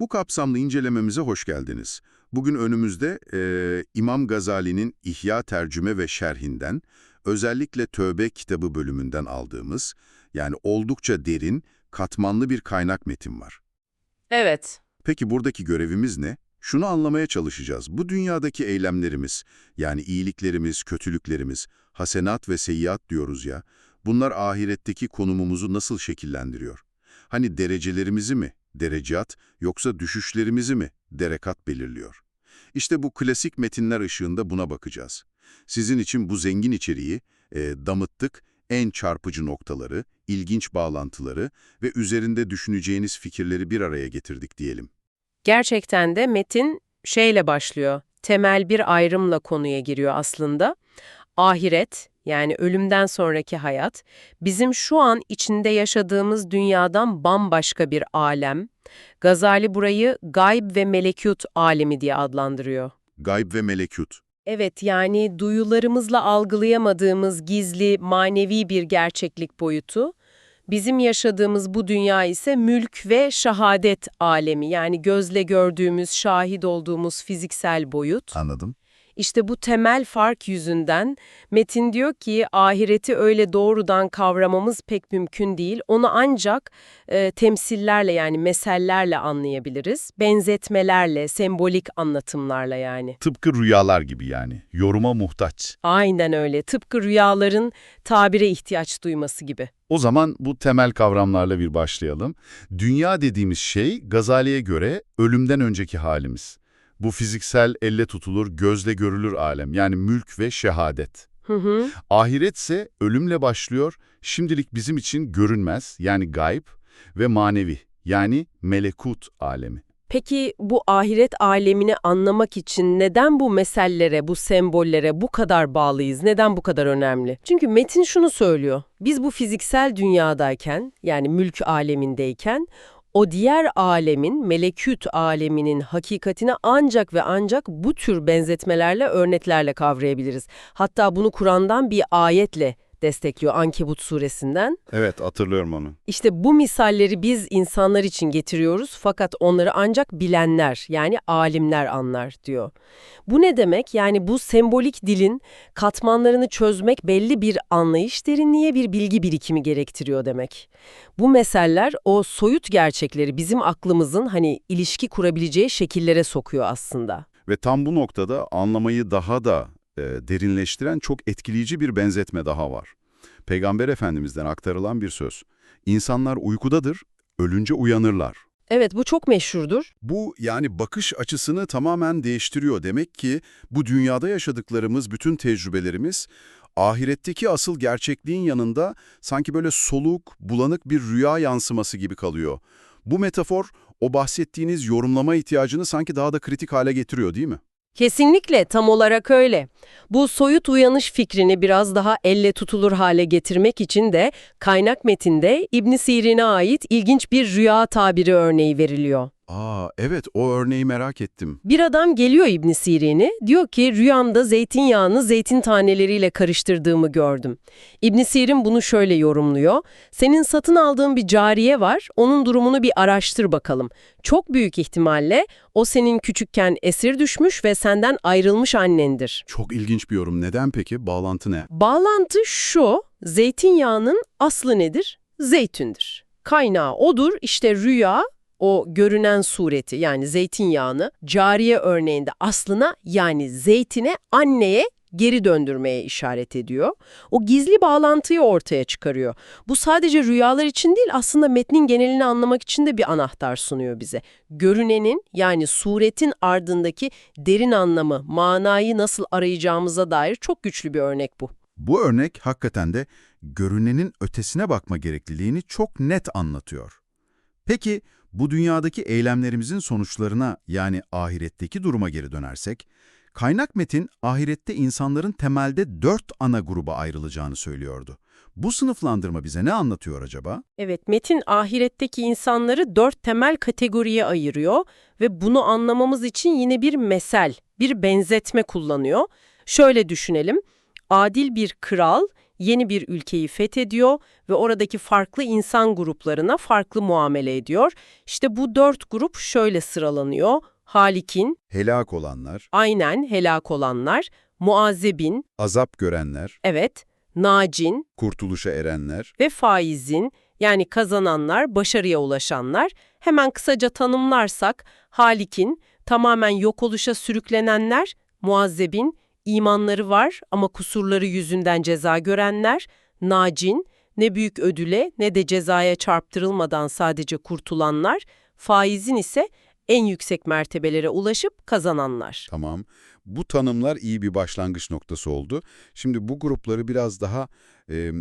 Bu kapsamlı incelememize hoş geldiniz. Bugün önümüzde eee, İmam Gazali'nin İhya tercüme ve şerhinden, özellikle Tövbe kitabı bölümünden aldığımız, yani oldukça derin, katmanlı bir kaynak metin var. Evet. Peki buradaki görevimiz ne? Şunu anlamaya çalışacağız. Bu dünyadaki eylemlerimiz, yani iyiliklerimiz, kötülüklerimiz, hasenat ve seyyiat diyoruz ya, bunlar ahiretteki konumumuzu nasıl şekillendiriyor? Hani derecelerimizi mi, derecat, yoksa düşüşlerimizi mi, derekat belirliyor? İşte bu klasik metinler ışığında buna bakacağız. Sizin için bu zengin içeriği e, damıttık, en çarpıcı noktaları, ilginç bağlantıları ve üzerinde düşüneceğiniz fikirleri bir araya getirdik diyelim. Gerçekten de metin şeyle başlıyor. Temel bir ayrımla konuya giriyor aslında. Ahiret, yani ölümden sonraki hayat, bizim şu an içinde yaşadığımız dünyadan bambaşka bir alem. Gazali burayı gayb ve melekut alemi diye adlandırıyor. Gayb ve melekut. Evet, yani duyularımızla algılayamadığımız gizli, manevi bir gerçeklik boyutu. Bizim yaşadığımız bu dünya ise mülk ve şahadet alemi, yani gözle gördüğümüz, şahit olduğumuz fiziksel boyut. Anladım. İşte bu temel fark yüzünden Metin diyor ki ahireti öyle doğrudan kavramamız pek mümkün değil. Onu ancak e, temsillerle yani mesellerle anlayabiliriz. Benzetmelerle, sembolik anlatımlarla yani. Tıpkı rüyalar gibi yani. Yoruma muhtaç. Aynen öyle. Tıpkı rüyaların tabire ihtiyaç duyması gibi. O zaman bu temel kavramlarla bir başlayalım. Dünya dediğimiz şey Gazali'ye göre ölümden önceki halimiz. Bu fiziksel, elle tutulur, gözle görülür alem yani mülk ve şehadet. Hı hı. Ahiret ise ölümle başlıyor, şimdilik bizim için görünmez yani gayb ve manevi yani melekut alemi. Peki bu ahiret alemini anlamak için neden bu mesellere, bu sembollere bu kadar bağlıyız? Neden bu kadar önemli? Çünkü Metin şunu söylüyor. Biz bu fiziksel dünyadayken, yani mülk alemindeyken, o diğer alemin, melekut aleminin hakikatini ancak ve ancak bu tür benzetmelerle, örneklerle kavrayabiliriz. Hatta bunu Kur'an'dan bir ayetle destekliyor Ankebut suresinden. Evet hatırlıyorum onu. İşte bu misalleri biz insanlar için getiriyoruz fakat onları ancak bilenler yani alimler anlar diyor. Bu ne demek? Yani bu sembolik dilin katmanlarını çözmek belli bir anlayış derinliğe bir bilgi birikimi gerektiriyor demek. Bu meseller o soyut gerçekleri bizim aklımızın hani ilişki kurabileceği şekillere sokuyor aslında. Ve tam bu noktada anlamayı daha da e, derinleştiren çok etkileyici bir benzetme daha var. Peygamber Efendimiz'den aktarılan bir söz. İnsanlar uykudadır, ölünce uyanırlar. Evet bu çok meşhurdur. Bu yani bakış açısını tamamen değiştiriyor. Demek ki bu dünyada yaşadıklarımız, bütün tecrübelerimiz ahiretteki asıl gerçekliğin yanında sanki böyle soluk, bulanık bir rüya yansıması gibi kalıyor. Bu metafor o bahsettiğiniz yorumlama ihtiyacını sanki daha da kritik hale getiriyor değil mi? Kesinlikle tam olarak öyle. Bu soyut uyanış fikrini biraz daha elle tutulur hale getirmek için de kaynak metinde İbn Sirin'e ait ilginç bir rüya tabiri örneği veriliyor. Aa evet o örneği merak ettim. Bir adam geliyor İbn Sirin'e, diyor ki rüyamda zeytinyağını zeytin taneleriyle karıştırdığımı gördüm. İbn Sirin bunu şöyle yorumluyor. Senin satın aldığın bir cariye var, onun durumunu bir araştır bakalım. Çok büyük ihtimalle o senin küçükken esir düşmüş ve senden ayrılmış annendir. Çok ilginç bir yorum. Neden peki? Bağlantı ne? Bağlantı şu, zeytinyağının aslı nedir? Zeytündür. Kaynağı odur, işte rüya o görünen sureti yani zeytinyağını cariye örneğinde aslına yani zeytine anneye geri döndürmeye işaret ediyor. O gizli bağlantıyı ortaya çıkarıyor. Bu sadece rüyalar için değil aslında metnin genelini anlamak için de bir anahtar sunuyor bize. Görünenin yani suretin ardındaki derin anlamı, manayı nasıl arayacağımıza dair çok güçlü bir örnek bu. Bu örnek hakikaten de görünenin ötesine bakma gerekliliğini çok net anlatıyor. Peki bu dünyadaki eylemlerimizin sonuçlarına yani ahiretteki duruma geri dönersek, kaynak metin ahirette insanların temelde dört ana gruba ayrılacağını söylüyordu. Bu sınıflandırma bize ne anlatıyor acaba? Evet, metin ahiretteki insanları dört temel kategoriye ayırıyor ve bunu anlamamız için yine bir mesel, bir benzetme kullanıyor. Şöyle düşünelim, adil bir kral yeni bir ülkeyi fethediyor ve oradaki farklı insan gruplarına farklı muamele ediyor. İşte bu dört grup şöyle sıralanıyor. Halikin, Helak olanlar, aynen helak olanlar, muazzebin, azap görenler, evet, nacin kurtuluşa erenler, ve faizin yani kazananlar, başarıya ulaşanlar. Hemen kısaca tanımlarsak halikin, tamamen yok oluşa sürüklenenler, muazzebin, imanları var ama kusurları yüzünden ceza görenler, nacin, ne büyük ödüle ne de cezaya çarptırılmadan sadece kurtulanlar, faizin ise en yüksek mertebelere ulaşıp kazananlar. Tamam. Bu tanımlar iyi bir başlangıç noktası oldu. Şimdi bu grupları biraz daha e,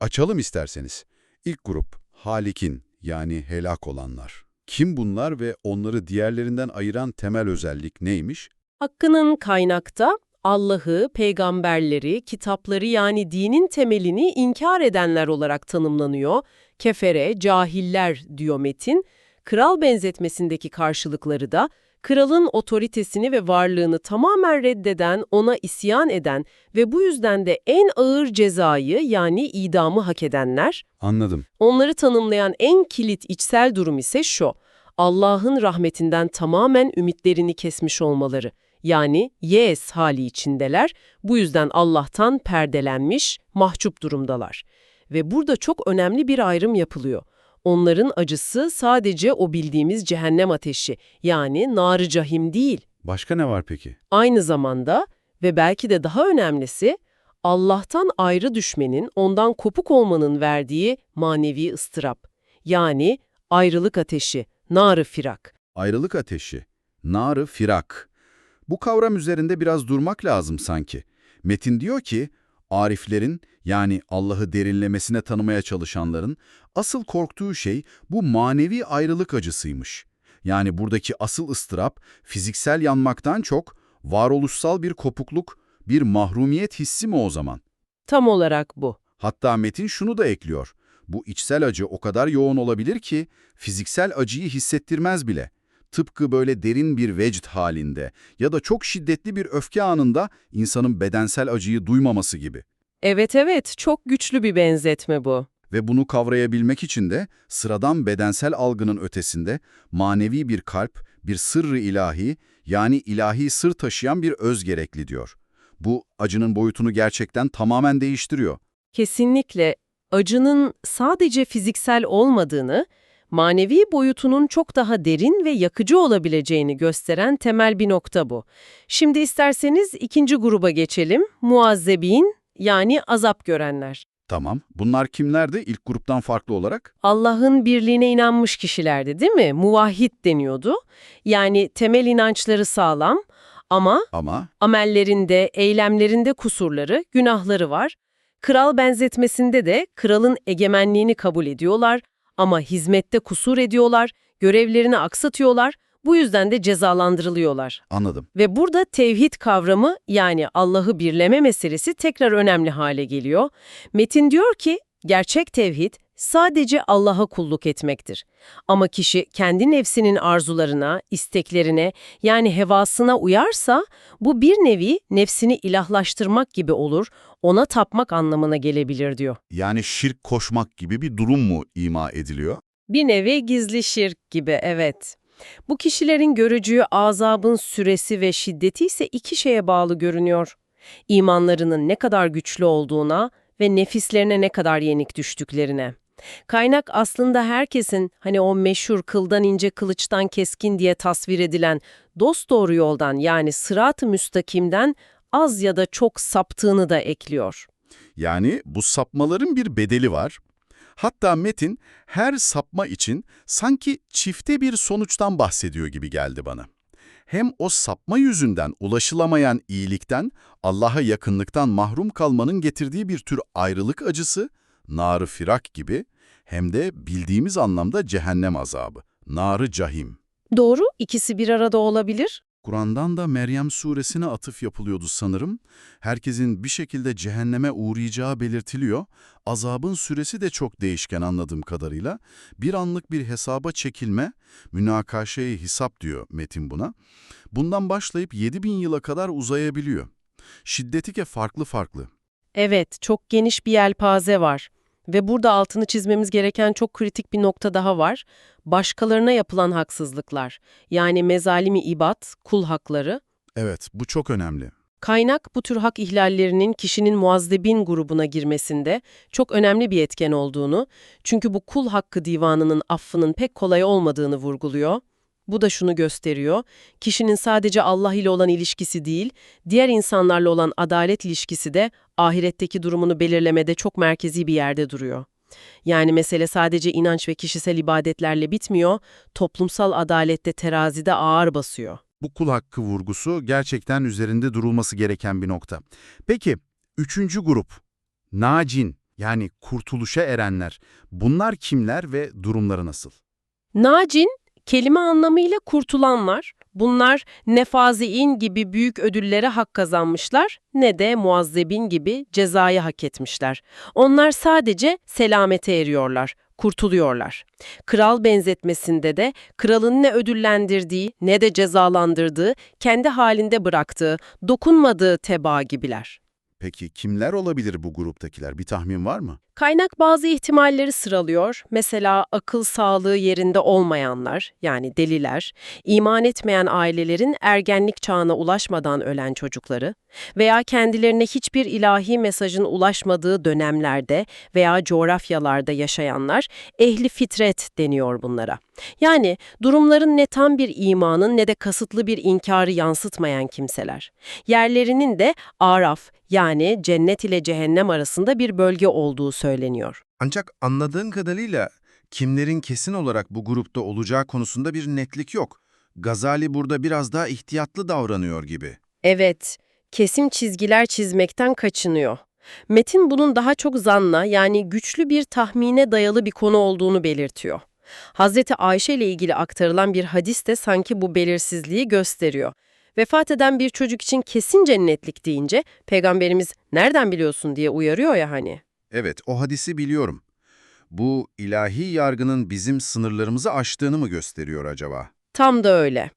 açalım isterseniz. İlk grup halikin yani helak olanlar. Kim bunlar ve onları diğerlerinden ayıran temel özellik neymiş? Hakkının kaynakta Allah'ı, peygamberleri, kitapları yani dinin temelini inkar edenler olarak tanımlanıyor. Kefere, cahiller diyor metin. Kral benzetmesindeki karşılıkları da kralın otoritesini ve varlığını tamamen reddeden, ona isyan eden ve bu yüzden de en ağır cezayı yani idamı hak edenler. Anladım. Onları tanımlayan en kilit içsel durum ise şu. Allah'ın rahmetinden tamamen ümitlerini kesmiş olmaları. Yani yes hali içindeler. Bu yüzden Allah'tan perdelenmiş, mahcup durumdalar. Ve burada çok önemli bir ayrım yapılıyor. Onların acısı sadece o bildiğimiz cehennem ateşi, yani nar cahim değil. Başka ne var peki? Aynı zamanda ve belki de daha önemlisi Allah'tan ayrı düşmenin, ondan kopuk olmanın verdiği manevi ıstırap. Yani ayrılık ateşi, nar-ı firak. Ayrılık ateşi, narı firak. Bu kavram üzerinde biraz durmak lazım sanki. Metin diyor ki, ariflerin yani Allah'ı derinlemesine tanımaya çalışanların asıl korktuğu şey bu manevi ayrılık acısıymış. Yani buradaki asıl ıstırap fiziksel yanmaktan çok varoluşsal bir kopukluk, bir mahrumiyet hissi mi o zaman? Tam olarak bu. Hatta Metin şunu da ekliyor. Bu içsel acı o kadar yoğun olabilir ki fiziksel acıyı hissettirmez bile. Tıpkı böyle derin bir vecd halinde ya da çok şiddetli bir öfke anında insanın bedensel acıyı duymaması gibi. Evet evet, çok güçlü bir benzetme bu. Ve bunu kavrayabilmek için de sıradan bedensel algının ötesinde manevi bir kalp, bir sırrı ilahi yani ilahi sır taşıyan bir öz gerekli diyor. Bu acının boyutunu gerçekten tamamen değiştiriyor. Kesinlikle acının sadece fiziksel olmadığını, manevi boyutunun çok daha derin ve yakıcı olabileceğini gösteren temel bir nokta bu. Şimdi isterseniz ikinci gruba geçelim. Muazzebin yani azap görenler. Tamam. Bunlar kimlerdi ilk gruptan farklı olarak? Allah'ın birliğine inanmış kişilerdi değil mi? Muvahhid deniyordu. Yani temel inançları sağlam ama Ama amellerinde, eylemlerinde kusurları, günahları var. Kral benzetmesinde de kralın egemenliğini kabul ediyorlar ama hizmette kusur ediyorlar, görevlerini aksatıyorlar, bu yüzden de cezalandırılıyorlar. anladım. Ve burada tevhid kavramı yani Allah'ı birleme meselesi tekrar önemli hale geliyor. Metin diyor ki gerçek tevhid sadece Allah'a kulluk etmektir. Ama kişi kendi nefsinin arzularına, isteklerine yani hevasına uyarsa bu bir nevi nefsini ilahlaştırmak gibi olur, ona tapmak anlamına gelebilir diyor. Yani şirk koşmak gibi bir durum mu ima ediliyor? Bir nevi gizli şirk gibi evet. Bu kişilerin görücüğü azabın süresi ve şiddeti ise iki şeye bağlı görünüyor. İmanlarının ne kadar güçlü olduğuna ve nefislerine ne kadar yenik düştüklerine. Kaynak aslında herkesin hani o meşhur kıldan ince kılıçtan keskin diye tasvir edilen dosdoğru yoldan yani sırat-ı müstakimden az ya da çok saptığını da ekliyor. Yani bu sapmaların bir bedeli var. Hatta Metin her sapma için sanki çifte bir sonuçtan bahsediyor gibi geldi bana. Hem o sapma yüzünden ulaşılamayan iyilikten, Allah'a yakınlıktan mahrum kalmanın getirdiği bir tür ayrılık acısı, nar-ı firak gibi, hem de bildiğimiz anlamda cehennem azabı, nar-ı cahim. Doğru, ikisi bir arada olabilir. Kur'an'dan da Meryem suresine atıf yapılıyordu sanırım. Herkesin bir şekilde cehenneme uğrayacağı belirtiliyor. Azabın süresi de çok değişken anladığım kadarıyla. Bir anlık bir hesaba çekilme, münakaşayı hesap diyor metin buna. Bundan başlayıp 7000 yıla kadar uzayabiliyor. Şiddeti ke farklı farklı. Evet, çok geniş bir yelpaze var. Ve burada altını çizmemiz gereken çok kritik bir nokta daha var. Başkalarına yapılan haksızlıklar. Yani mezalimi ibat, kul hakları. Evet, bu çok önemli. Kaynak bu tür hak ihlallerinin kişinin muazzebin grubuna girmesinde çok önemli bir etken olduğunu, çünkü bu kul hakkı divanının affının pek kolay olmadığını vurguluyor. Bu da şunu gösteriyor, kişinin sadece Allah ile olan ilişkisi değil, diğer insanlarla olan adalet ilişkisi de ahiretteki durumunu belirlemede çok merkezi bir yerde duruyor. Yani mesele sadece inanç ve kişisel ibadetlerle bitmiyor, toplumsal adalette terazide ağır basıyor. Bu kul hakkı vurgusu gerçekten üzerinde durulması gereken bir nokta. Peki, üçüncü grup, nacin yani kurtuluşa erenler. Bunlar kimler ve durumları nasıl? Nacin, kelime anlamıyla kurtulanlar. Bunlar ne faziin gibi büyük ödüllere hak kazanmışlar ne de muazzebin gibi cezayı hak etmişler. Onlar sadece selamete eriyorlar, kurtuluyorlar. Kral benzetmesinde de kralın ne ödüllendirdiği ne de cezalandırdığı, kendi halinde bıraktığı, dokunmadığı teba gibiler. Peki kimler olabilir bu gruptakiler? Bir tahmin var mı? Kaynak bazı ihtimalleri sıralıyor. Mesela akıl sağlığı yerinde olmayanlar, yani deliler, iman etmeyen ailelerin ergenlik çağına ulaşmadan ölen çocukları veya kendilerine hiçbir ilahi mesajın ulaşmadığı dönemlerde veya coğrafyalarda yaşayanlar ehli fitret deniyor bunlara. Yani durumların ne tam bir imanın ne de kasıtlı bir inkarı yansıtmayan kimseler. Yerlerinin de Araf yani cennet ile cehennem arasında bir bölge olduğu söyleniyor. Ancak anladığım kadarıyla kimlerin kesin olarak bu grupta olacağı konusunda bir netlik yok. Gazali burada biraz daha ihtiyatlı davranıyor gibi. Evet, kesin çizgiler çizmekten kaçınıyor. Metin bunun daha çok zanla yani güçlü bir tahmine dayalı bir konu olduğunu belirtiyor. Hazreti Ayşe ile ilgili aktarılan bir hadis de sanki bu belirsizliği gösteriyor. Vefat eden bir çocuk için kesin cennetlik deyince peygamberimiz nereden biliyorsun diye uyarıyor ya hani. Evet, o hadisi biliyorum. Bu ilahi yargının bizim sınırlarımızı aştığını mı gösteriyor acaba? Tam da öyle.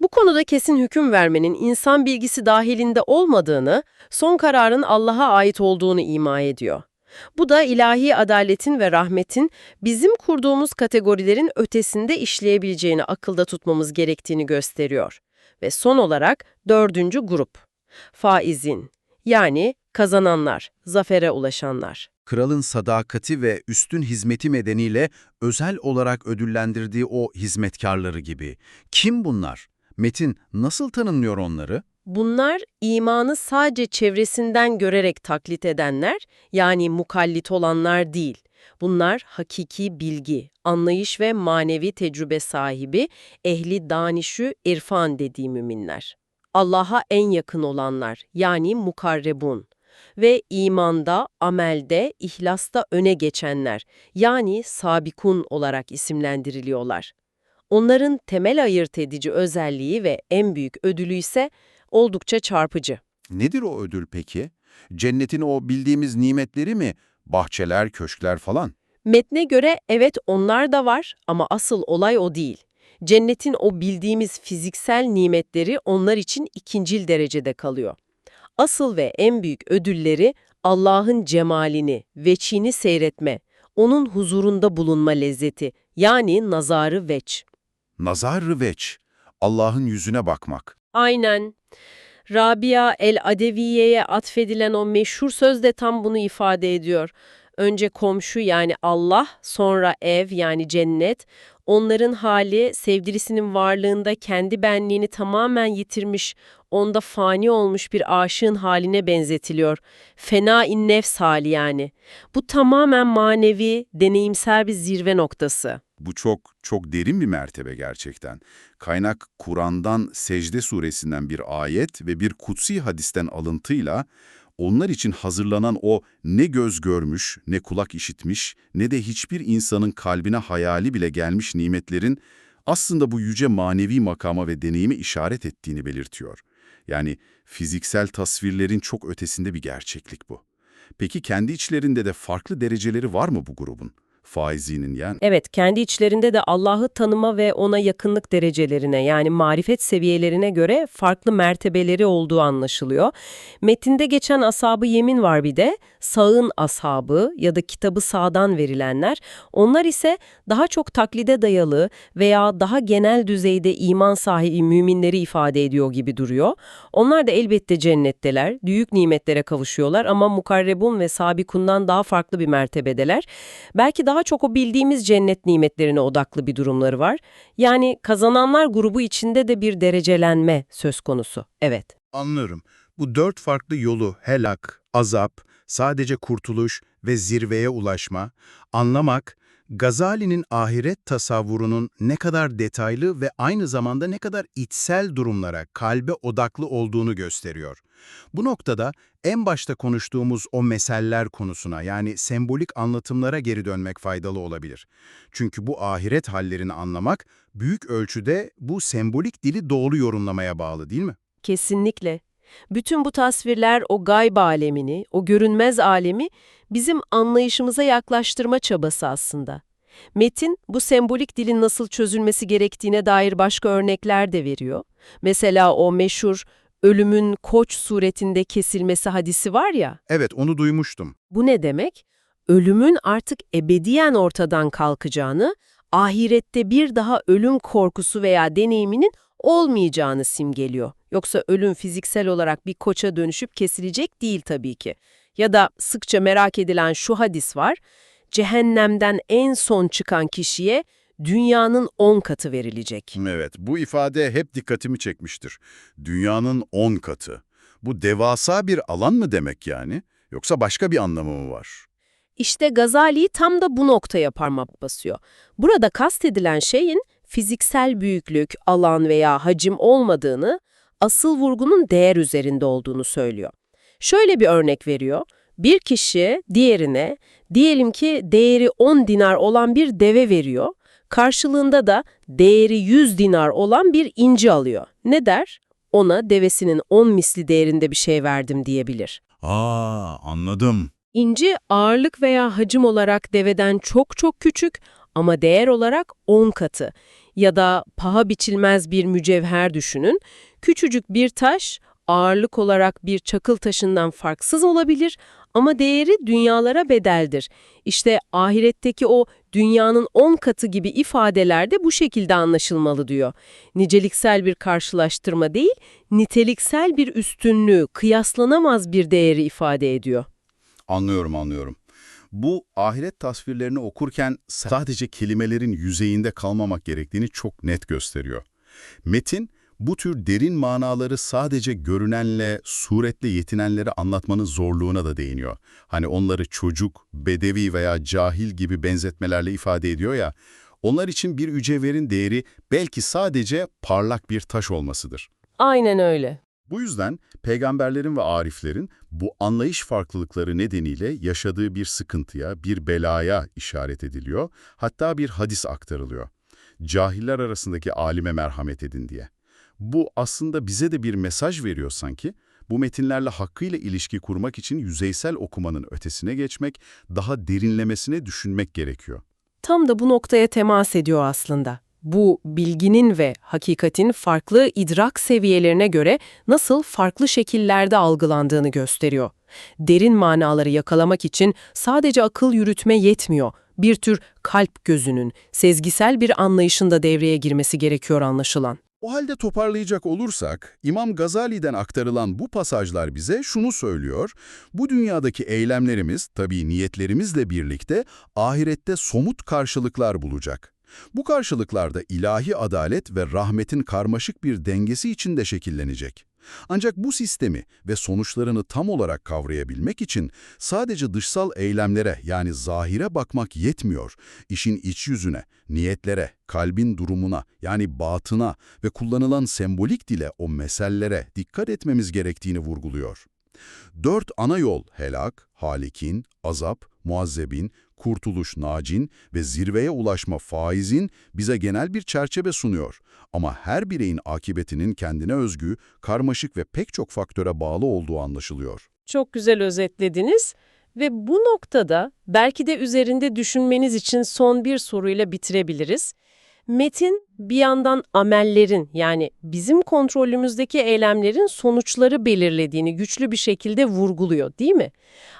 Bu konuda kesin hüküm vermenin insan bilgisi dahilinde olmadığını, son kararın Allah'a ait olduğunu ima ediyor. Bu da ilahi adaletin ve rahmetin bizim kurduğumuz kategorilerin ötesinde işleyebileceğini akılda tutmamız gerektiğini gösteriyor. Ve son olarak dördüncü grup. Faizin, yani kazananlar, zafere ulaşanlar. Kralın sadakati ve üstün hizmeti medeniyle özel olarak ödüllendirdiği o hizmetkarları gibi. Kim bunlar? Metin nasıl tanımlıyor onları? Bunlar imanı sadece çevresinden görerek taklit edenler, yani mukallit olanlar değil. Bunlar hakiki bilgi, anlayış ve manevi tecrübe sahibi, ehli danişü irfan dediği müminler. Allah'a en yakın olanlar, yani mukarrebun ve imanda, amelde, ihlasta öne geçenler, yani sabikun olarak isimlendiriliyorlar. Onların temel ayırt edici özelliği ve en büyük ödülü ise oldukça çarpıcı. Nedir o ödül peki? Cennetin o bildiğimiz nimetleri mi? Bahçeler, köşkler falan. Metne göre evet onlar da var ama asıl olay o değil. Cennetin o bildiğimiz fiziksel nimetleri onlar için ikincil derecede kalıyor. Asıl ve en büyük ödülleri Allah'ın cemalini, veçini seyretme, onun huzurunda bulunma lezzeti yani nazarı veç. Nazar-ı veç, Allah'ın yüzüne bakmak. Aynen. Rabia el-Adeviye'ye atfedilen o meşhur söz de tam bunu ifade ediyor. Önce komşu yani Allah, sonra ev yani cennet. Onların hali sevgilisinin varlığında kendi benliğini tamamen yitirmiş, onda fani olmuş bir aşığın haline benzetiliyor. Fena-in nefs hali yani. Bu tamamen manevi, deneyimsel bir zirve noktası. Bu çok çok derin bir mertebe gerçekten. Kaynak Kur'an'dan Secde suresinden bir ayet ve bir kutsi hadisten alıntıyla onlar için hazırlanan o ne göz görmüş, ne kulak işitmiş, ne de hiçbir insanın kalbine hayali bile gelmiş nimetlerin aslında bu yüce manevi makama ve deneyime işaret ettiğini belirtiyor. Yani fiziksel tasvirlerin çok ötesinde bir gerçeklik bu. Peki kendi içlerinde de farklı dereceleri var mı bu grubun? Faizinin yani. Evet, kendi içlerinde de Allah'ı tanıma ve ona yakınlık derecelerine yani marifet seviyelerine göre farklı mertebeleri olduğu anlaşılıyor. Metinde geçen asabı yemin var bir de, sağın ashabı ya da kitabı sağdan verilenler. Onlar ise daha çok taklide dayalı veya daha genel düzeyde iman sahibi müminleri ifade ediyor gibi duruyor. Onlar da elbette cennetteler, büyük nimetlere kavuşuyorlar ama mukarrebun ve sabikundan daha farklı bir mertebedeler. Belki daha çok o bildiğimiz cennet nimetlerine odaklı bir durumları var. Yani kazananlar grubu içinde de bir derecelenme söz konusu. Evet. Anlıyorum. Bu dört farklı yolu helak, azap, sadece kurtuluş ve zirveye ulaşma, anlamak, Gazali'nin ahiret tasavvurunun ne kadar detaylı ve aynı zamanda ne kadar içsel durumlara, kalbe odaklı olduğunu gösteriyor. Bu noktada en başta konuştuğumuz o meseller konusuna yani sembolik anlatımlara geri dönmek faydalı olabilir. Çünkü bu ahiret hallerini anlamak büyük ölçüde bu sembolik dili doğru yorumlamaya bağlı değil mi? Kesinlikle. Bütün bu tasvirler o gayb alemini, o görünmez alemi bizim anlayışımıza yaklaştırma çabası aslında. Metin bu sembolik dilin nasıl çözülmesi gerektiğine dair başka örnekler de veriyor. Mesela o meşhur ölümün koç suretinde kesilmesi hadisi var ya, Evet, onu duymuştum. bu ne demek? Ölümün artık ebediyen ortadan kalkacağını, ahirette bir daha ölüm korkusu veya deneyiminin olmayacağını simgeliyor. Yoksa ölüm fiziksel olarak bir koça dönüşüp kesilecek değil tabii ki. Ya da sıkça merak edilen şu hadis var, cehennemden en son çıkan kişiye dünyanın on katı verilecek. Evet, bu ifade hep dikkatimi çekmiştir. Dünyanın 10 katı. Bu devasa bir alan mı demek yani? Yoksa başka bir anlamı mı var? İşte Gazali tam da bu noktaya parmak basıyor. Burada kastedilen şeyin fiziksel büyüklük, alan veya hacim olmadığını, asıl vurgunun değer üzerinde olduğunu söylüyor. Şöyle bir örnek veriyor. Bir kişi diğerine, diyelim ki değeri 10 dinar olan bir deve veriyor. Karşılığında da değeri 100 dinar olan bir inci alıyor. Ne der? Ona devesinin 10 misli değerinde bir şey verdim diyebilir. Aa, anladım. İnci ağırlık veya hacim olarak deveden çok çok küçük ama değer olarak 10 katı. Ya da paha biçilmez bir mücevher düşünün. Küçücük bir taş ağırlık olarak bir çakıl taşından farksız olabilir ama değeri dünyalara bedeldir. İşte ahiretteki o dünyanın 10 katı gibi ifadeler de bu şekilde anlaşılmalı diyor. Niceliksel bir karşılaştırma değil, niteliksel bir üstünlüğü, kıyaslanamaz bir değeri ifade ediyor. Anlıyorum, anlıyorum. Bu ahiret tasvirlerini okurken sadece kelimelerin yüzeyinde kalmamak gerektiğini çok net gösteriyor. Metin, bu tür derin manaları sadece görünenle, suretle yetinenleri anlatmanın zorluğuna da değiniyor. Hani onları çocuk, bedevi veya cahil gibi benzetmelerle ifade ediyor ya, onlar için bir mücevherin değeri belki sadece parlak bir taş olmasıdır. Aynen öyle. Bu yüzden peygamberlerin ve ariflerin bu anlayış farklılıkları nedeniyle yaşadığı bir sıkıntıya, bir belaya işaret ediliyor, hatta bir hadis aktarılıyor. Cahiller arasındaki alime merhamet edin diye. Bu aslında bize de bir mesaj veriyor sanki. Bu metinlerle hakkıyla ilişki kurmak için yüzeysel okumanın ötesine geçmek, daha derinlemesine düşünmek gerekiyor. Tam da bu noktaya temas ediyor aslında. Bu bilginin ve hakikatin farklı idrak seviyelerine göre nasıl farklı şekillerde algılandığını gösteriyor. Derin manaları yakalamak için sadece akıl yürütme yetmiyor. Bir tür kalp gözünün, sezgisel bir anlayışın da devreye girmesi gerekiyor anlaşılan. O halde toparlayacak olursak, İmam Gazali'den aktarılan bu pasajlar bize şunu söylüyor. Bu dünyadaki eylemlerimiz, tabii niyetlerimizle birlikte ahirette somut karşılıklar bulacak. Bu karşılıklarda ilahi adalet ve rahmetin karmaşık bir dengesi içinde şekillenecek. Ancak bu sistemi ve sonuçlarını tam olarak kavrayabilmek için sadece dışsal eylemlere yani zahire bakmak yetmiyor. İşin iç yüzüne, niyetlere, kalbin durumuna yani batına ve kullanılan sembolik dile o mesellere dikkat etmemiz gerektiğini vurguluyor. Dört ana yol helak, halikin, azap, muazzebin, kurtuluş nacin ve zirveye ulaşma faizin bize genel bir çerçeve sunuyor. Ama her bireyin akıbetinin kendine özgü, karmaşık ve pek çok faktöre bağlı olduğu anlaşılıyor. Çok güzel özetlediniz. Ve bu noktada belki de üzerinde düşünmeniz için son bir soruyla bitirebiliriz. Metin bir yandan amellerin yani bizim kontrolümüzdeki eylemlerin sonuçları belirlediğini güçlü bir şekilde vurguluyor değil mi?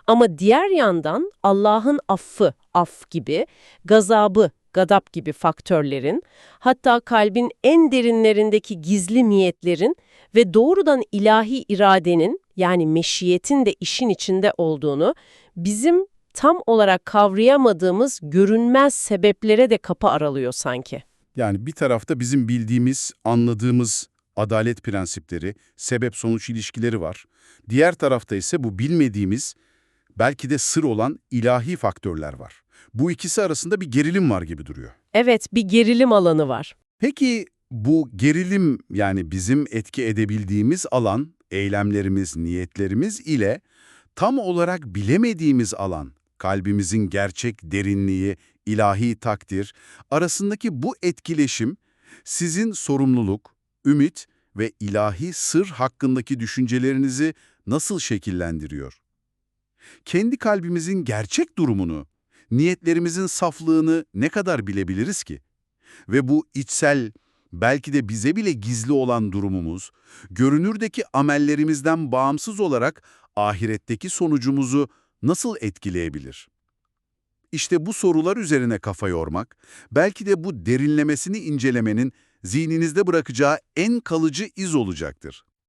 Ama diğer yandan Allah'ın affı, af gibi, gazabı, gadap gibi faktörlerin, hatta kalbin en derinlerindeki gizli niyetlerin ve doğrudan ilahi iradenin yani meşiyetin de işin içinde olduğunu bizim tam olarak kavrayamadığımız görünmez sebeplere de kapı aralıyor sanki. Yani bir tarafta bizim bildiğimiz, anladığımız adalet prensipleri, sebep-sonuç ilişkileri var. Diğer tarafta ise bu bilmediğimiz, belki de sır olan ilahi faktörler var. Bu ikisi arasında bir gerilim var gibi duruyor. Evet, bir gerilim alanı var. Peki bu gerilim yani bizim etki edebildiğimiz alan, eylemlerimiz, niyetlerimiz ile tam olarak bilemediğimiz alan, kalbimizin gerçek derinliği, ilahi takdir arasındaki bu etkileşim sizin sorumluluk, ümit ve ilahi sır hakkındaki düşüncelerinizi nasıl şekillendiriyor? Kendi kalbimizin gerçek durumunu, niyetlerimizin saflığını ne kadar bilebiliriz ki? Ve bu içsel, belki de bize bile gizli olan durumumuz, görünürdeki amellerimizden bağımsız olarak ahiretteki sonucumuzu nasıl etkileyebilir? İşte bu sorular üzerine kafa yormak, belki de bu derinlemesini incelemenin zihninizde bırakacağı en kalıcı iz olacaktır.